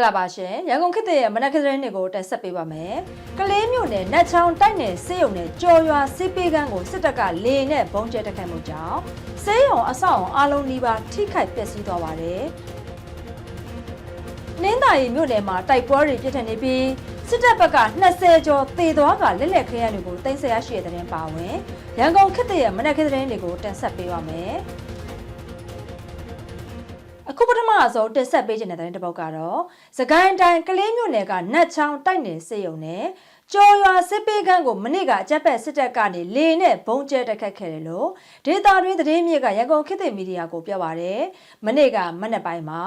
္ဂလာပါရှင်ရန်ကုန်ခေတ်ရဲ့မနက်ခင်းသတင်းတွေကိုတက်ဆက်ပေးပါမယ်ကလေးမျိုးနယ်နတ်ချောင်းတိုက်နယ်စေယုံနယ်ကြော်ရွာစစ်ပေးကန်းကိုစစ်တပ်ကလေနဲ့ဘုံကျဲတက်ခိုက်မှုကြောင့်စေယုံအဆောက်အုံအလုံးနီးပါးထိခိုက်ပျက်စီးသွားပါတယ်နင်းသာရီမြို့နယ်မှာတိုက်ပွဲတွေပြစ်ထန်နေပြီးစစ်တပ်ဘက်က20ကျော်သေသွားကလက်လက်ခရမ်းတွေကိုတင်ဆက်ရရှိတဲ့တဲ့ပါဝင်ရန်ကုန်ခေတ်ရဲ့မနက်ခင်းသတင်းတွေကိုတင်ဆက်ပေးပါမယ်အ ခုပထမအဆုံးတင်ဆက်ပေးခြင်းတဲ့တဲ့တစ်ပုတ်ကတော့စကိုင်းတိုင်းကလေးမြို့နယ်ကနတ်ချောင်းတိုက်နယ်စေယုံနဲ့ ကျော်ရွာစစ်ပေးကန်းကိုမနေ့ကအကြက်ပက်စစ်တပ်ကနေလေနဲ့ဘုံကျဲတက်ခတ်ခဲ့တယ်လို့ဒေတာတွင်းသတင်းမြေကရန်ကုန်ခေတ်သစ်မီဒီယာကိုပြောပါရယ်မနေ့ကမနက်ပိုင်းမှာ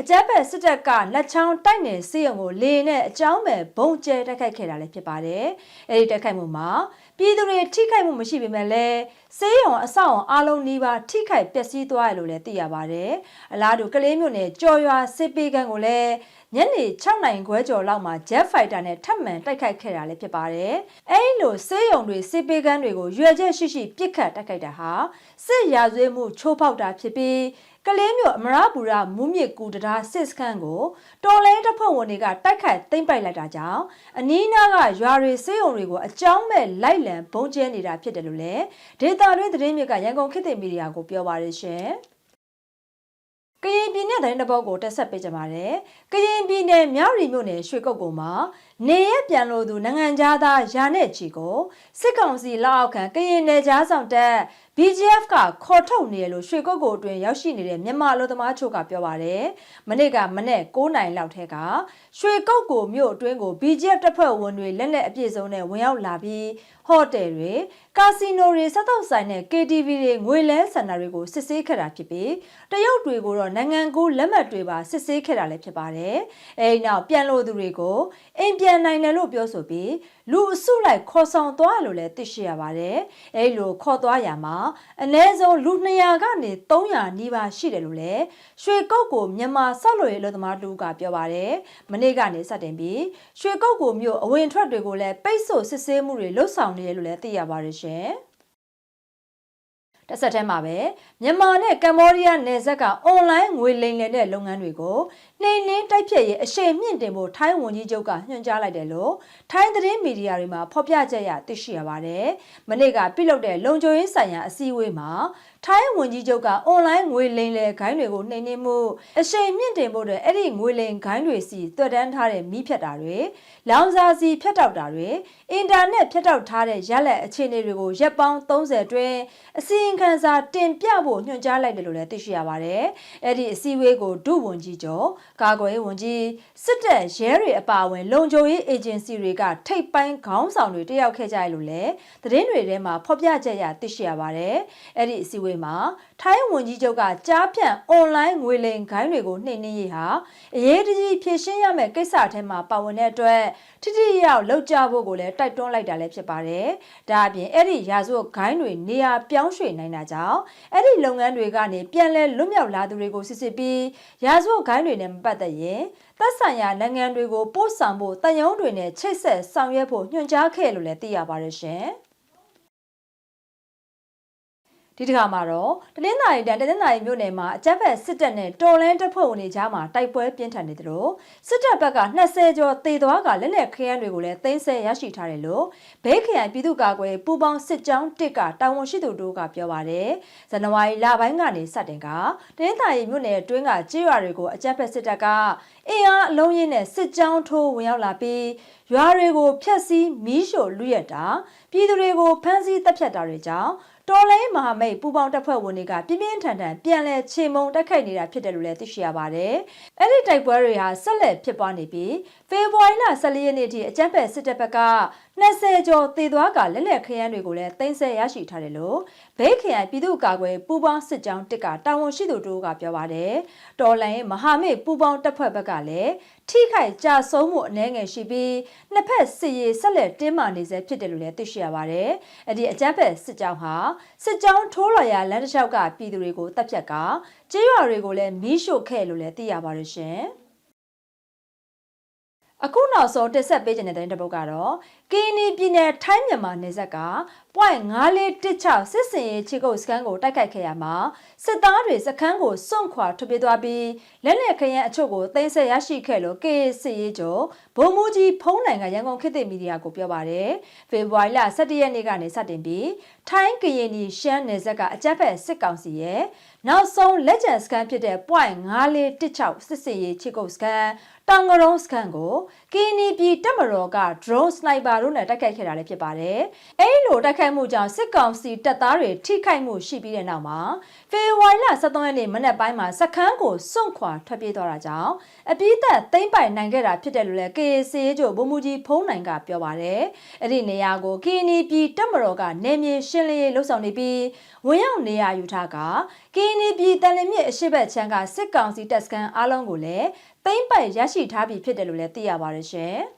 အကြက်ပက်စစ်တပ်ကလက်ချောင်းတိုက်နယ်စေယုံကိုလေနဲ့အကြောင်းမဲ့ဘုံကျဲတက်ခတ်ခဲ့တာလည်းဖြစ်ပါတယ်အဲဒီတက်ခတ်မှုမှာပြည်သူတွေထိခိုက်မှုမရှိပေမဲ့လည်းစေးရုံအဆောက်အုံအားလုံးနီးပါးထိခိုက်ပျက်စီးသွားရလို့လည်းသိရပါတယ်။အလားတူကလေးမျိုးနဲ့ကြော်ရွာစစ်ပေးကန်းကိုလည်း ညနေ6နိုင်ခွဲကျော်လောက်မှာ Jet Fighter နဲ့ထပ်မံတိုက်ခိုက်ခဲ့တာလည်းဖြစ်ပါတယ်။အဲဒီလိုစေးရုံတွေစစ်ပေးကန်းတွေကိုရွယ်ချက်ရှိရှိပစ်ခတ်တိုက်ခိုက်တာဟာစစ်ရာဇဝတ်မှုချိုးဖောက်တာဖြစ်ပြီးကလေးမျိုးအမရပူရမူးမြစ်ကူတရာစစ်စခန်းကိုတော်လဲတပ်ဖွဲ့ဝင်တွေကတိုက်ခတ်သိမ်းပိုက်လိုက်တာကြောင့်အနီးနားကရွာတွေစေးုံတွေကိုအကြောင်းမဲ့လိုက်လံဘုံကျဲနေတာဖြစ်တယ်လို့လည်းဒေတာတွင်းသတင်းမြစ်ကရန်ကုန်ခေတ်သစ်မီဒီယာကိုပြောပါရရှင်ကရ င်ပြည်နယ်သတင်းတစ်ပုဒ်ကိုတက်ဆက်ပေးကြပါမယ်။ကရင်ပြည်နယ်မြောက်ရီမြို့နယ်ရွှေကုတ်ကုံမှာနေရပြန်လို့သူနိုင်ငံသားသားရာနဲ့ချီကိုစစ်ကောင်စီလက်အောက်ခံကရင်နယ်ကြားဆောင်တပ် BGF ကခေါ်ထုတ်နေရလို့ရွှေကုတ်ကိုအတွင်းရောက်ရှိနေတဲ့မြန်မာလူသမားချို့ကပြောပါတယ်။မနေ့ကမနေ့9နိုင်လောက်ထဲကရွှေကုတ်ကိုမြို့အတွင်းကို BGF တပ်ဖွဲ့ဝင်တွေလက်နက်အပြည့်စုံနဲ့ဝင်ရောက်လာပြီးဟိုတယ်တွေကာစီနိုတွေစက်တော့ဆိုင်နဲ့ KTV တွေငွေလဲစင်တာတွေကိုစစ်ဆေးခဲ့တာဖြစ်ပြီးတရုတ်တွေကိုတော့နိုင်ငံကူးလက်မှတ်တွေပါစစ်ဆေးခဲ့တာလည်းဖြစ်ပါတယ်။အဲဒီနောက်ပြန်လို့သူတွေကိုအိမ်ပြန်နိုင်တယ်လို့ပြောဆိုပြီးလူအစုလိုက်ခေါ်ဆောင်သွားလို့လည်းသိရှိရပါတယ်။အဲဒီလိုခေါ်သွားရမှာအနည်းဆုံးလူ200ကနေ300နီးပါးရှိတယ်လို့လည်းရွှေကုတ်ကိုမြန်မာဆောက်လုပ်ရေးအလုပ်သမားတူကပြောပါတယ်။မနေ့ကနေစတင်ပြီးရွှေကုတ်ကိုမြို့အဝင်ထွက်တွေကိုလည်းပိတ်ဆို့စစ်ဆေးမှုတွေလှုပ်ဆောင်နေတယ်လို့လည်းသိရပါတယ်ရှင်။ တစ်ဆက်တည်းမှာပဲမြန်မာနဲ့ကမ္ဘောဒီးယားနယ်စပ်ကအွန်လိုင်းငွေလိမ်လည်တဲ့လုပ်ငန်းတွေကိုနှိမ်နင်းတိုက်ဖြတ်ရေးအရှိန်မြင့်တင်ဖို့ထိုင်းဝန်ကြီးချုပ်ကညွှန်ကြားလိုက်တယ်လို့ထိုင်းသတင်းမီဒီယာတွေမှာဖော်ပြချက်ရသိရှိရပါတယ်။မနေ့ကပြုလုပ်တဲ့လုံခြုံရေးဆိုင်ရာအစည်းအဝေးမှာထိုင်းဝန်ကြီးချုပ်ကအွန်လိုင်းငွေလိမ်လည်ဂိုင်းတွေကိုနှိမ်နင်းမှုအရှိန်မြင့်တင်ဖို့အတွက်အဲ့ဒီငွေလိမ်ဂိုင်းတွေစီတွက်တန်းထားတဲ့မိဖြတ်တာတွေလောင်စာစီဖြတ်တောက်တာတွေအင်တာနက်ဖြတ်တောက်ထားတဲ့ရက်လက်အခြေအနေတွေကိုရက်ပေါင်း30တွင်အစီရင်ခံစာတင်ပြဖို့ညွှန်ကြားလိုက်တယ်လို့လည်းသိရှိရပါတယ်။အဲ့ဒီအစည်းအဝေးကိုဒုဝန်ကြီးကျော်ကာကွယ်ရေးဝန်ကြီးစစ်တပ်ရဲတွေအပါအဝင် လုံခြုံရေးအေဂျင်စီတွေကထိပ်ပိုင်းခေါင်းဆောင်တွေတက်ရောက်ခဲ့ကြရလို့လည်းသတင်းတွေထဲမှာဖော်ပြချက်ရသိရှိရပါတယ်။အဲ့ဒီအစည်းအဝေးမှာထိုင်းဝန်ကြီးချုပ်ကကြားဖြန့်အွန်လိုင်းငွေလိမ်ဂိုင်းတွေကိုနှိမ်နင်းရေးဟာအရေးတကြီးဖြည့်ရှင်းရမယ့်ကိစ္စထဲမှာပါဝင်တဲ့အတွက်ထိထိရောက်လောက်ကြဖို့ကိုလည်းတိုက်တွန်းလိုက်တာလည်းဖြစ်ပါတယ်။ဒါအပြင်အဲ့ဒီရာဇဝတ်ဂိုင်းတွေနေရာပြောင်းရွှေ့နိုင်တာကြောင့်အဲ့ဒီလုပ်ငန်းတွေကနေပြန်လဲလွတ်မြောက်လာသူတွေကိုစစ်စစ်ပြီးရာဇဝတ်ဂိုင်းတွေနဲ့မပတ်သက်ရင်သက်ဆိုင်ရာနိုင်ငံတွေကိုပို့ဆောင်ဖို့တန်ယုံတွေနဲ့ချိတ်ဆက်ဆောင်ရွက်ဖို့ညွှန်ကြားခဲ့လို့လည်းသိရပါတယ်ရှင်။ ဒီတစ်ခါမှာတော့တနင်္သာရီတန်တနင်္သာရီမြို့နယ်မှာအကြမ်းဖက်စစ်တပ်နဲ့တော်လန်းတပ်ဖွဲ့ဝင်တွေကြားမှာတိုက်ပွဲပြင်းထန်နေသလိုစစ်တပ်ဘက်က20ကျော်တေသွားကလက်နက်ခဲယမ်းတွေကိုလည်းသိမ်းဆည်းရရှိထားတယ်လို့ဘေးခရိုင်ပြည်သူ့ကာကွယ်ပူးပေါင်းစစ်ကြောင်းတစ်ကတာဝန်ရှိသူတို့ကပြောပါတယ်ဇန်နဝါရီလပိုင်းကနေစတင်ကတနင်္သာရီမြို့နယ်အတွင်းကကြေးရွာတွေကိုအကြမ်းဖက်စစ်တပ်ကအင်အားအလုံးရင်းနဲ့စစ်ကြောင်းထိုးဝင်ရောက်လာပြီးရွာတွေကိုဖျက်ဆီးမီးရှို့လူရက်တာပြည်သူတွေကိုဖမ်းဆီးတပ်ဖြတ်တာတွေကြောင့်တော်လိုင်းမဟာမိတ်ပူပေါင်းတပ်ဖွဲ့ဝင်တွေကပြင်းပြင်းထန်ထန်ပြန်လည်ချေမှုန်းတိုက်ခိုက်နေတာဖြစ်တယ်လို့လည်းသိရှိရပါတယ်။အဲ့ဒီတိုက်ပွဲတွေဟာဆက်လက်ဖြစ်ပွားနေပြီးဖေဖော်ဝါရီလ14ရက်နေ့ထိအကြမ်းဖက်စစ်တပ်ဘက်က20ကျော်တည်သွားကလက်လက်ခရမ်းတွေကိုလည်းတင်ဆက်ရရှိထားတယ်လို့ဘေးခရိုင်ပြည်သူ့ကာကွယ်ပူးပေါင်းစစ်ကြောင်းတစ်ကတာဝန်ရှိသူတို့ကပြောပါတယ်။တော်လိုင်းမဟာမိတ်ပူးပေါင်းတပ်ဖွဲ့ဘက်ကလည်းထိခိုက်ကြဆုံးမှုအနည်းငယ်ရှိပြီးနှစ်ဖက်စစ်ရေးဆက်လက်တင်းမာနေဆဲဖြစ်တယ်လို့လည်းသိရှိရပါတယ်။အဲ့ဒီအကြမ်းဖက်စစ်ကြောင်းဟာစစ်ကြောင်းထိုးလာရလမ်းတစ်လျှောက်ကပြည်သူတွေကိုတပ်ဖြတ်ကကျေးရွာတွေကိုလည်းမီးရှို့ခဲ့လို့လည်းသိရပါတယ်ရှင်။အခုနောက်ဆုံးတက်ဆက်ပေးခြင်းတဲ့တဲ့ပုတ်ကတော့ကင်းနီပြည်နယ်ထိုင်းမြန်မာနယ်စပ်က ပ .5416 စစ်စင်ရေးခြေကုပ်စခန်းကိုတိုက်ခိုက်ခဲ့ရမှာစစ်သားတွေစခန်းကိုစွန့်ခွာထွက်ပြေးသွားပြီးလက်နက်ခရမ်းအချို့ကိုတင်ဆက်ရရှိခဲ့လို့ KC ရေးကျော်ဗိုလ်မှူးကြီးဖုံးနိုင်ကရန်ကုန်ခေတ်သစ်မီဒီယာကိုပြောပါတယ်ဖေဖော်ဝါရီလ17ရက်နေ့ကနေစတင်ပြီးထိုင်းကရင်ပြည်ရှမ်းနယ်စပ်ကအကြမ်းဖက်စစ်ကောင်စီရဲ့နောက်ဆုံးလက်ကျန်စခန်းဖြစ်တဲ့ .5416 စစ်စင်ရေးခြေကုပ်စခန်းတောင်ကရုံးစခန်းကိုကီနီပြည်တပ်မတော်က drone sniper တို့နဲ့တိုက်ခိုက်ခဲ့တာလည်းဖြစ်ပါတယ်။အဲဒီလိုတိုက်ခိုက်မှုကြောင့်စစ်ကောင်စီတပ်သားတွေထိခိုက်မှုရှိပြီးတဲ့နောက်မှာဖေဖော်ဝါရီလ23ရက်နေ့မနက်ပိုင်းမှာစခန်းကိုစွန့်ခွာထွက်ပြေးသွားတာကြောင့်အပြည့်သက်သိမ့်ပိုင်နိုင်ခဲ့တာဖြစ်တယ်လို့လည်း KAC တို့ဗိုလ်မှူးကြီးဖုံးနိုင်ကပြောပါတယ်။အဲ့ဒီနေရာကိုကီနီပြည်တပ်မတော်ကနေမြေရှင်းလင်းရေးလှုပ်ဆောင်နေပြီးဝင်ရောက်နေရာယူထားကကီနီပြည်တန်လင်းမြစ်အရှိတ်ဘက်ချမ်းကစစ်ကောင်စီတပ်စခန်းအားလုံးကိုလည်းသိမ့်ပိုင်ရရှိထားပြီဖြစ်တယ်လို့လည်းသိရပါတယ်ရှင်။